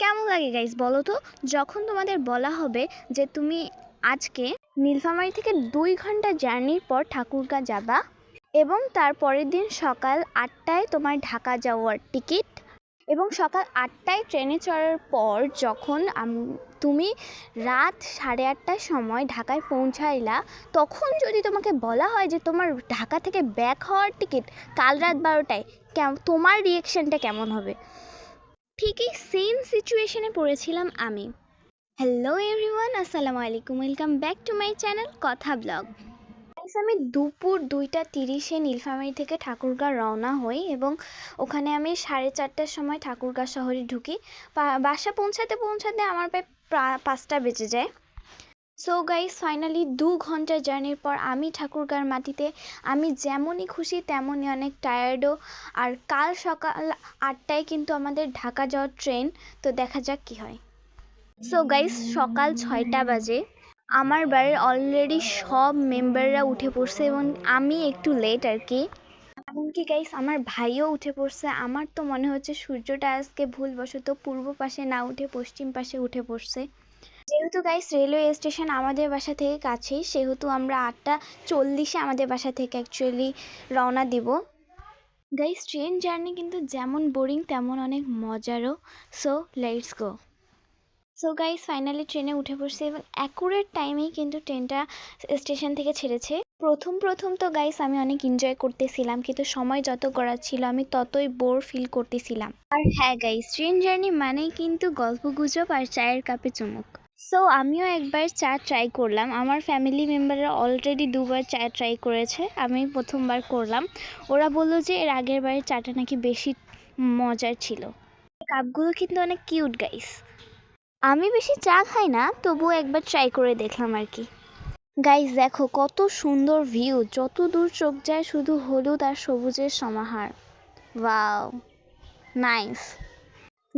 কেমন লাগে গাইস বলো তো? যখন তোমাদের বলা হবে যে তুমি আজকে নীলফামারী থেকে দুই ঘণ্টা জার্নির পর ঠাকুরগাঁ যাবা এবং তার পরের দিন সকাল আটটায় তোমার ঢাকা যাওয়ার টিকিট এবং সকাল আটটায় ট্রেনে চড়ার পর যখন তুমি রাত সাড়ে আটটার সময় ঢাকায় পৌঁছাইলা, তখন যদি তোমাকে বলা হয় যে তোমার ঢাকা থেকে ব্যাক হওয়ার টিকিট কাল রাত বারোটায়, কেম- তোমার রিয়েকশনটা কেমন হবে? ঠিক এই সেম সিচুয়েশনে পড়েছিলাম আমি। হ্যালো এভরিওয়ান আসসালামু আলাইকুম welcome back to my channel কথা ব্লগ আমি দুপুর দুইটা তিরিশে নীলফামারি থেকে ঠাকুরগাঁ রওনা হই এবং ওখানে আমি সাড়ে চারটার সময় ঠাকুরগাঁ শহরে ঢুকি। বাসা পৌঁছাতে পৌঁছাতে আমার প্রায় পাঁচটা বেজে যায়। সো গাইস ফাইনালি দু ঘণ্টা জার্নির পর আমি ঠাকুরগাঁর মাটিতে, আমি যেমনই খুশি তেমনই অনেক টায়ার্ডও আর কাল সকাল আটটায় কিন্তু আমাদের ঢাকা যাওয়ার ট্রেন তো দেখা যাক কি হয়। সো গাইস সকাল ছয়টা বাজে। আমার বাড়ির অলরেডি সব মেম্বাররা উঠে পড়ছে এবং আমি একটু লেট আর কি। এমনকি গাইস আমার ভাইও উঠে পড়ছে। আমার তো মনে হচ্ছে সূর্যটা আজকে ভুলবশত পূর্ব পাশে না উঠে পশ্চিম পাশে উঠে পড়ছে। যেহেতু গাইস রেলওয়ে স্টেশন আমাদের বাসা থেকে কাছেই, সেহেতু আমরা আটটা চল্লিশে আমাদের বাসা থেকে অ্যাকচুয়ালি রওনা দিব। গাইস ট্রেন জার্নি কিন্তু যেমন বোরিং তেমন অনেক মজারও। So let's go so guys finally ট্রেনে উঠে পড়ছি এবং অ্যাকুরেট টাইমেই কিন্তু ট্রেনটা স্টেশন থেকে ছেড়েছে। প্রথম প্রথম তো গাইস আমি অনেক এনজয় করতেছিলাম, কিন্তু সময় যত গড়াচ্ছিল আমি ততই বোর ফিল করতেছিলাম। আর হ্যাঁ গাইস ট্রেন জার্নি মানেই কিন্তু গল্প গুজব আর চায়ের কাপে চুমুক। সো আমিও একবার চা ট্রাই করলাম। আমার ফ্যামিলি মেম্বাররা অলরেডি দুবার চা ট্রাই করেছে। আমি প্রথমবার করলাম। ওরা বলল যে, এর আগের বারের চাটা নাকি বেশি মজার ছিল। কাপগুলো কিন্তু অনেক কিউট গাইস আমি বেশি চা খাই না, তবুও একবার ট্রাই করে দেখলাম আর কি। গাইস দেখো, কত সুন্দর ভিউ যত দূর চোখ যায়, শুধু হলুদ আর সবুজের সমাহার। ওয়াও নাইস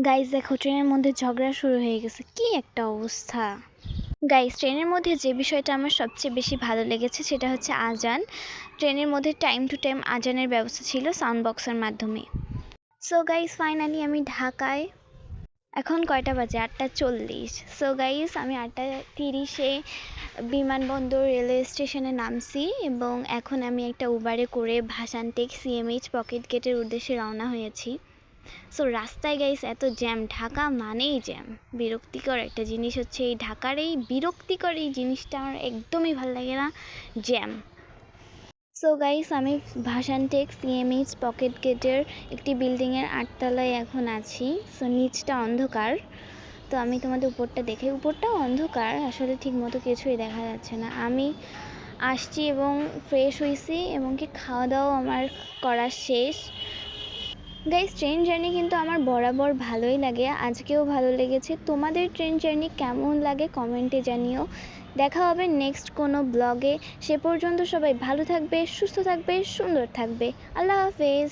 গাইস দেখো, ট্রেনের মধ্যে ঝগড়া শুরু হয়ে গেছে। কি একটা অবস্থা। গাইস ট্রেনের মধ্যে যে বিষয়টা আমার সবচেয়ে বেশি ভালো লেগেছে, সেটা হচ্ছে আজান। ট্রেনের মধ্যে টাইম টু টাইম আজানের ব্যবস্থা ছিল সাউন্ড বক্সের মাধ্যমে। সো গাইস ফাইনালি আমি ঢাকায়। এখন কয়টা বাজে? আটটা চল্লিশ। সো গাইস আমি আটটা তিরিশে বিমানবন্দর রেলওয়ে স্টেশনে নামছি এবং এখন আমি একটা উবারে করে ভাসানটেক সিএমএইচ পকেট গেটের উদ্দেশ্যে রওনা হয়েছি। সো রাস্তায় গাইস এত জ্যাম ঢাকা মানেই জ্যাম বিরক্তিকর একটা জিনিস হচ্ছে এই ঢাকার এই বিরক্তিকর এই জিনিসটা আমার একদমই ভালো লাগে না জ্যাম সো গাইস আমি ভাসানটেক সিএমএইচ পকেট গেটের একটি বিল্ডিংয়ের আটতলায় এখন আছি। সো নিচটা অন্ধকার। তো আমি তোমাদের উপরটা দেখে উপরটাও অন্ধকার, আসলে ঠিক মতো কিছুই দেখা যাচ্ছে না। আমি আসছি এবং ফ্রেশ হয়েছি এবং কি খাওয়া দাওয়াও আমার করা শেষ। গাইস ট্রেন জার্নি কিন্তু আমার বরাবর ভালোই লাগে, আজকেও ভালো লেগেছে। তোমাদের ট্রেন জার্নি কেমন লাগে কমেন্টে জানিও। দেখা হবে নেক্সট কোনো ব্লগে সে পর্যন্ত সবাই ভালো থাকবে, সুস্থ থাকবে, সুন্দর থাকবে। আল্লাহ হাফেজ।